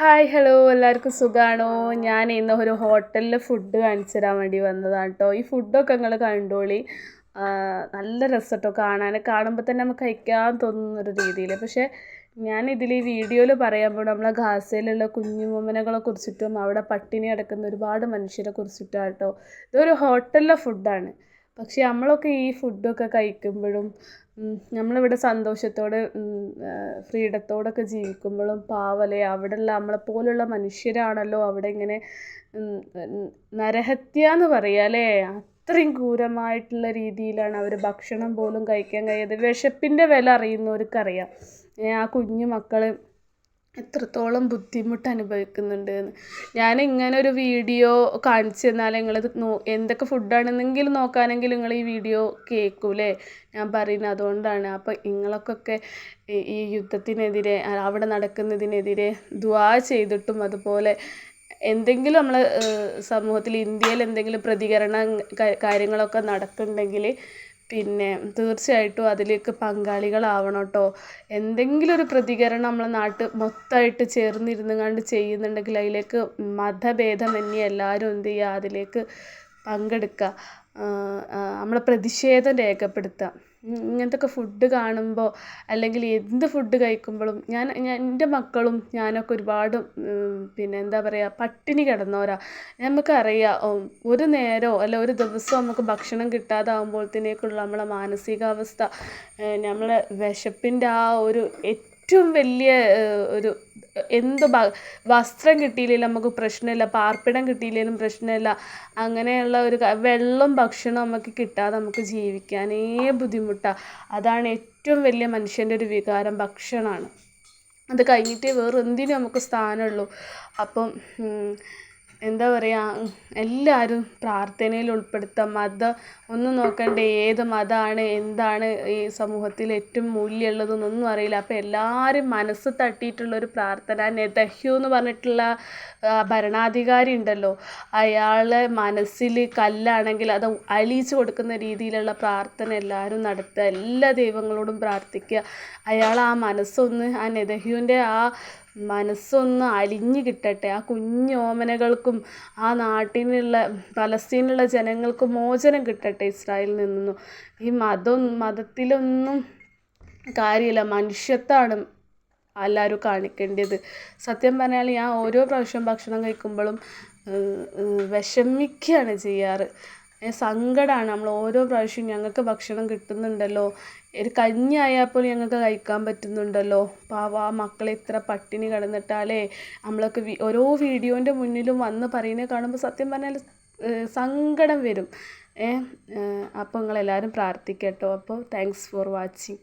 Hi hello എല്ലാവർക്കും സുഖമാണോ ഞാൻ ഇന്ന് ഒരു ഹോട്ടലിൽ ഫുഡ് കാണിച്ചു തരാൻ വേണ്ടി വന്നതാണ് കേട്ടോ ഈ ഫുഡൊക്കെ നിങ്ങൾ കണ്ടോളി. നല്ല രസം കേട്ടോ കാണാൻ കാണുമ്പോൾ തന്നെ നമുക്ക് കഴിക്കാൻ തോന്നുന്നൊരു രീതിയിൽ പക്ഷേ ഞാൻ ഇതിൽ ഈ വീഡിയോയിൽ പറയുമ്പോൾ നമ്മളെ ഗാസയിലുള്ള കുഞ്ഞുമൊമ്മനകളെ കുറിച്ചിട്ടും അവിടെ പട്ടിണി കിടക്കുന്ന ഒരുപാട് മനുഷ്യരെ കുറിച്ചിട്ടാണ് കേട്ടോ ഇതൊരു ഹോട്ടലിലെ ഫുഡാണ് പക്ഷേ നമ്മളൊക്കെ ഈ ഫുഡൊക്കെ കഴിക്കുമ്പോഴും നമ്മളിവിടെ സന്തോഷത്തോടെ ഫ്രീഡത്തോടൊക്കെ ജീവിക്കുമ്പോഴും പാവലെ അവിടെ നമ്മളെ പോലുള്ള മനുഷ്യരാണല്ലോ അവിടെ ഇങ്ങനെ നരഹത്യ എന്ന് പറയുക അല്ലേ? അത്രയും ക്രൂരമായിട്ടുള്ള രീതിയിലാണ് അവർ ഭക്ഷണം പോലും കഴിക്കാൻ കഴിയാതെ വിശപ്പിന്റെ വില അറിയുന്നവർക്കറിയാം. ആ കുഞ്ഞു മക്കൾ എത്രത്തോളം ബുദ്ധിമുട്ട് അനുഭവിക്കുന്നുണ്ട് എന്ന്. ഞാൻ ഇങ്ങനെ ഒരു വീഡിയോ കാണിച്ചു തന്നാൽ നിങ്ങളിത് നോ എന്തൊക്കെ ഫുഡാണെന്നെങ്കിലും നോക്കാനെങ്കിലും നിങ്ങൾ ഈ വീഡിയോ കേൾക്കൂലേ? ഞാൻ പറയുന്നത് അതുകൊണ്ടാണ്. അപ്പോൾ നിങ്ങൾക്കൊക്കെ ഈ- യുദ്ധത്തിനെതിരെ അവിടെ നടക്കുന്നതിനെതിരെ ദുആ ചെയ്തിട്ടും അതുപോലെ എന്തെങ്കിലും നമ്മൾ സമൂഹത്തിൽ ഇന്ത്യയിൽ എന്തെങ്കിലും പ്രതികരണ കാര്യങ്ങളൊക്കെ നടക്കുന്നുണ്ടെങ്കിൽ പിന്നെ തീർച്ചയായിട്ടും അതിലേക്ക് പങ്കാളികളാവണം കേട്ടോ എന്തെങ്കിലും ഒരു പ്രതികരണം നമ്മളെ നാട്ടിൽ മൊത്തമായിട്ട് ചേർന്നിരുന്ന് കണ്ട് ചെയ്യുന്നുണ്ടെങ്കിൽ അതിലേക്ക് മതഭേദമന്യേ എല്ലാവരും എന്ത് ചെയ്യുക അതിലേക്ക് പങ്കെടുക്കുക നമ്മളെ പ്രതിഷേധം രേഖപ്പെടുത്തുക. ഇങ്ങനത്തൊക്കെ ഫുഡ് കാണുമ്പോൾ അല്ലെങ്കിൽ എന്ത് ഫുഡ് കഴിക്കുമ്പോഴും ഞാൻ എന്റെ മക്കളും ഞാനൊക്കെ ഒരുപാട് പിന്നെ എന്താ പറയുക പട്ടിണി കിടന്നവരാ. നമുക്കറിയാം ഒരു നേരമോ അല്ല ഒരു ദിവസമോ നമുക്ക് ഭക്ഷണം കിട്ടാതാകുമ്പോഴത്തേക്കുള്ള നമ്മളെ മാനസികാവസ്ഥ നമ്മളെ വിശപ്പിന്റെ ആ ഒരു ഏറ്റവും വലിയ ഒരു എന്ത് വസ്ത്രം കിട്ടിയില്ലെങ്കിൽ നമുക്ക് പ്രശ്നമില്ല പാർപ്പിടം കിട്ടിയില്ലെങ്കിലും പ്രശ്നമില്ല. അങ്ങനെയുള്ള ഒരു വെള്ളം ഭക്ഷണം നമുക്ക് കിട്ടാതെ നമുക്ക് ജീവിക്കാനേ ബുദ്ധിമുട്ടാണ് അതാണ് ഏറ്റവും വലിയ മനുഷ്യന്റെ ഒരു വികാരം ഭക്ഷണമാണ്. അത് കഴിഞ്ഞിട്ടേ വേറെ എന്തിനും നമുക്ക് സ്ഥാനമുള്ളൂ. അപ്പം എന്താ പറയുക എല്ലാവരും പ്രാർത്ഥനയിൽ ഉൾപ്പെടുത്തുക മതം ഒന്നും നോക്കണ്ട ഏത് മതമാണ് എന്താണ് ഈ സമൂഹത്തിൽ ഏറ്റവും മൂല്യമുള്ളതെന്നൊന്നും അറിയില്ല. അപ്പോൾ എല്ലാവരും മനസ്സ് തട്ടിയിട്ടുള്ളൊരു പ്രാർത്ഥന നെതഹ്യു എന്ന് പറഞ്ഞിട്ടുള്ള ഭരണാധികാരി ഉണ്ടല്ലോ. അയാളെ മനസ്സിൽ കല്ലാണെങ്കിൽ അത് അലിയിച്ചു കൊടുക്കുന്ന രീതിയിലുള്ള പ്രാർത്ഥന എല്ലാവരും നടത്തുക. എല്ലാ ദൈവങ്ങളോടും പ്രാർത്ഥിക്കുക. അയാൾ ആ മനസ്സൊന്ന് ആ നെതഹ്യുവിന്റെ ആ മനസ്സൊന്ന് അലിഞ്ഞു കിട്ടട്ടെ. ആ കുഞ്ഞോമനകൾക്കും ആ നാട്ടിലുള്ള പലസ്തീനിലുള്ള ജനങ്ങൾക്കും മോചനം കിട്ടട്ടെ ഇസ്രായേലിൽ നിന്നും. ഈ മതം മതത്തിലൊന്നും കാര്യമില്ല. മനുഷ്യത്താണ് എല്ലാവരും കാണിക്കേണ്ടത്. സത്യം പറഞ്ഞാൽ ഞാൻ ഓരോ പ്രാവശ്യം ഭക്ഷണം കഴിക്കുമ്പോഴും വിഷമിക്കുകയാണ് ചെയ്യാറ്. സങ്കടമാണ് നമ്മൾ ഓരോ പ്രാവശ്യം ഞങ്ങൾക്ക് ഭക്ഷണം കിട്ടുന്നുണ്ടല്ലോ. ഒരു കഞ്ഞി ആയാൽ പോലും ഞങ്ങൾക്ക് കഴിക്കാൻ പറ്റുന്നുണ്ടല്ലോ. പാവ ആ മക്കളെ ഇത്ര പട്ടിണി കിടന്നിട്ടാലേ നമ്മളൊക്കെ ഓരോ വീഡിയോന്റെ മുന്നിലും വന്ന് പറയുന്നത് കാണുമ്പോൾ സത്യം പറഞ്ഞാൽ സങ്കടം വരും. ഏഹ് അപ്പോൾ നിങ്ങളെല്ലാവരും പ്രാർത്ഥിക്കട്ടോ. അപ്പോൾ താങ്ക്സ് ഫോർ വാച്ചിങ്